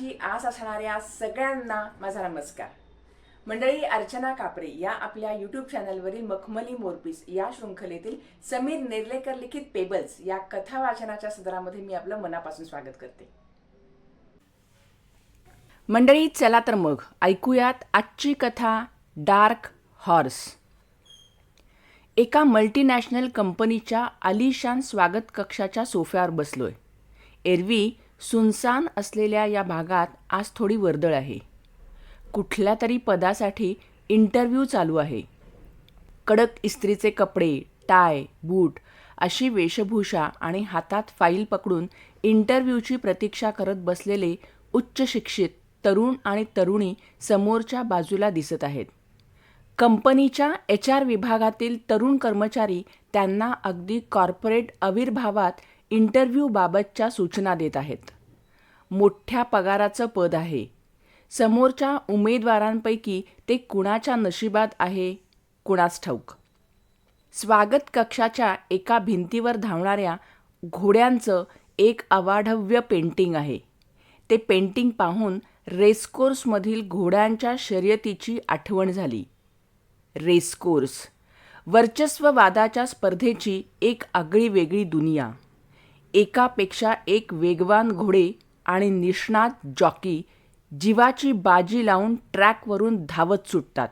यशाची आस असणाऱ्या सगळ्यांना माझा नमस्कार. मंडळी अर्चना कापरे या आपल्या यूट्यूब चॅनलवरील मखमली मोरपीस या शृंखलेतील समीर नेर्लेकर लिखित पेबल्स या कथा वाचनाच्या सदरामध्ये मी आपलं मनापासून स्वागत करते. मंडळी चला तर मग ऐकूयात आजची कथा डार्क हॉर्स एका मल्टीनॅशनल कंपनीच्या आलिशान स्वागत कक्षाच्या सोफ्यावर बसलोय. एरवी सुनसान असलेल्या या भागात आज थोडी वर्दळ आहे. कुठल्या तरी पदासाठी इंटरव्ह्यू चालू आहे. कडक इस्त्रीचे कपडे टाय बूट अशी वेशभूषा आणि हातात फाईल पकडून इंटरव्ह्यूची प्रतीक्षा करत बसलेले उच्च शिक्षित तरुण आणि तरुणी समोरच्या बाजूला दिसत आहेत. कंपनीच्या एच आर विभागातील तरुण कर्मचारी त्यांना अगदी कॉर्पोरेट आविर्भावात इंटरव्ह्यूबाबतच्या सूचना देत आहेत. मोठ्या पगाराचं पद आहे. समोरच्या उमेदवारांपैकी ते कुणाच्या नशिबात आहे कुणाच ठाऊक? स्वागत कक्षाच्या एका भिंतीवर धावणाऱ्या घोड्यांचं एक अवाढव्य पेंटिंग आहे. ते पेंटिंग पाहून रेसकोर्समधील घोड्यांच्या शर्यतीची आठवण झाली. रेसकोर्स वर्चस्ववादाच्या स्पर्धेची एक आगळी वेगळी दुनिया. एकापेक्षा एक वेगवान घोडे आणि निष्णात जॉकी जीवाची बाजी लावून ट्रॅकवरून धावत सुटतात.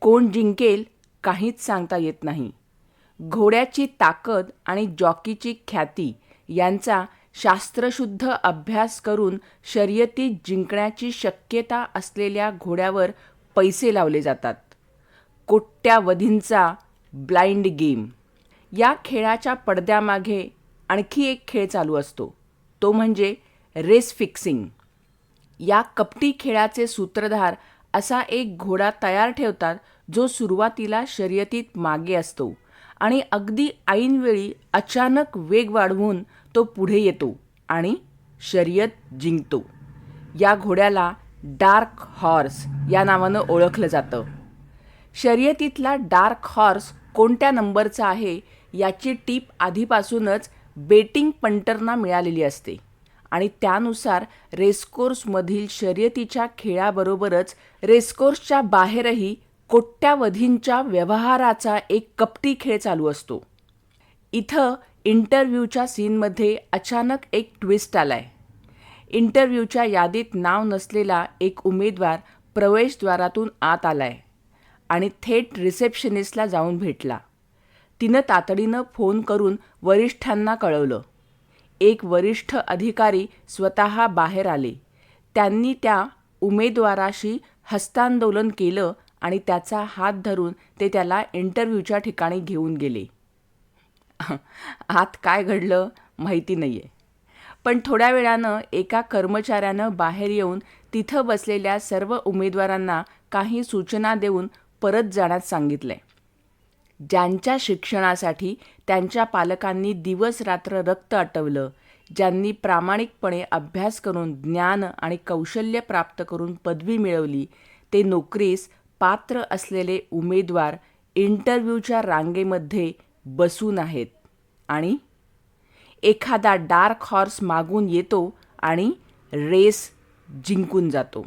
कोण जिंकेल काहीच सांगता येत नाही. घोड्याची ताकद आणि जॉकीची ख्याती यांचा शास्त्रशुद्ध अभ्यास करून शर्यतीत जिंकण्याची शक्यता असलेल्या घोड्यावर पैसे लावले जातात. कोट्यावधींचा ब्लाइंड गेम. या खेळाच्या पडद्यामागे आणखी एक खेळ चालू असतो. तो म्हणजे रेस फिक्सिंग. या कपटी खेळाचे सूत्रधार असा एक घोडा तयार ठेवतात जो सुरुवातीला शर्यतीत मागे असतो आणि अगदी ऐनवेळी अचानक वेग वाढवून तो पुढे येतो आणि शर्यत जिंकतो. या घोड्याला डार्क हॉर्स या नावानं ओळखलं जातं. शर्यतीतला डार्क हॉर्स कोणत्या नंबरचा आहे याची टीप आधीपासूनच बेटिंग पंटरना मिळालेली असते. आणि त्यानुसार रेसकोर्समधील शर्यतीच्या खेळाबरोबरच रेसकोर्सच्या बाहेरही कोट्यावधींच्या व्यवहाराचा एक कपटी खेळ चालू असतो. इथं इंटरव्ह्यूच्या सीनमध्ये अचानक एक ट्विस्ट आलाय. इंटरव्ह्यूच्या यादीत नाव नसलेला एक उमेदवार प्रवेशद्वारातून आत आलाय आणि थेट रिसेप्शनिस्टला जाऊन भेटला. तिनं तातडीनं फोन करून वरिष्ठांना कळवलं. एक वरिष्ठ अधिकारी स्वतः बाहेर आले. त्यांनी त्या उमेदवाराशी हस्तांदोलन केलं आणि त्याचा हात धरून ते त्याला इंटरव्ह्यूच्या ठिकाणी घेऊन गेले. आत काय घडलं माहिती नाही आहे पण थोड्या वेळानं एका कर्मचाऱ्यानं बाहेर येऊन तिथं बसलेल्या सर्व उमेदवारांना काही सूचना देऊन परत जाण्यास सांगितलंय. ज्यांच्या शिक्षणासाठी त्यांच्या पालकांनी दिवस रात्र रक्त आटवलं ज्यांनी प्रामाणिकपणे अभ्यास करून ज्ञान आणि कौशल्य प्राप्त करून पदवी मिळवली ते नोकरीस पात्र असलेले उमेदवार इंटरव्ह्यूच्या रांगेमध्ये बसून आहेत. आणि एखादा डार्क हॉर्स मागून येतो आणि रेस जिंकून जातो.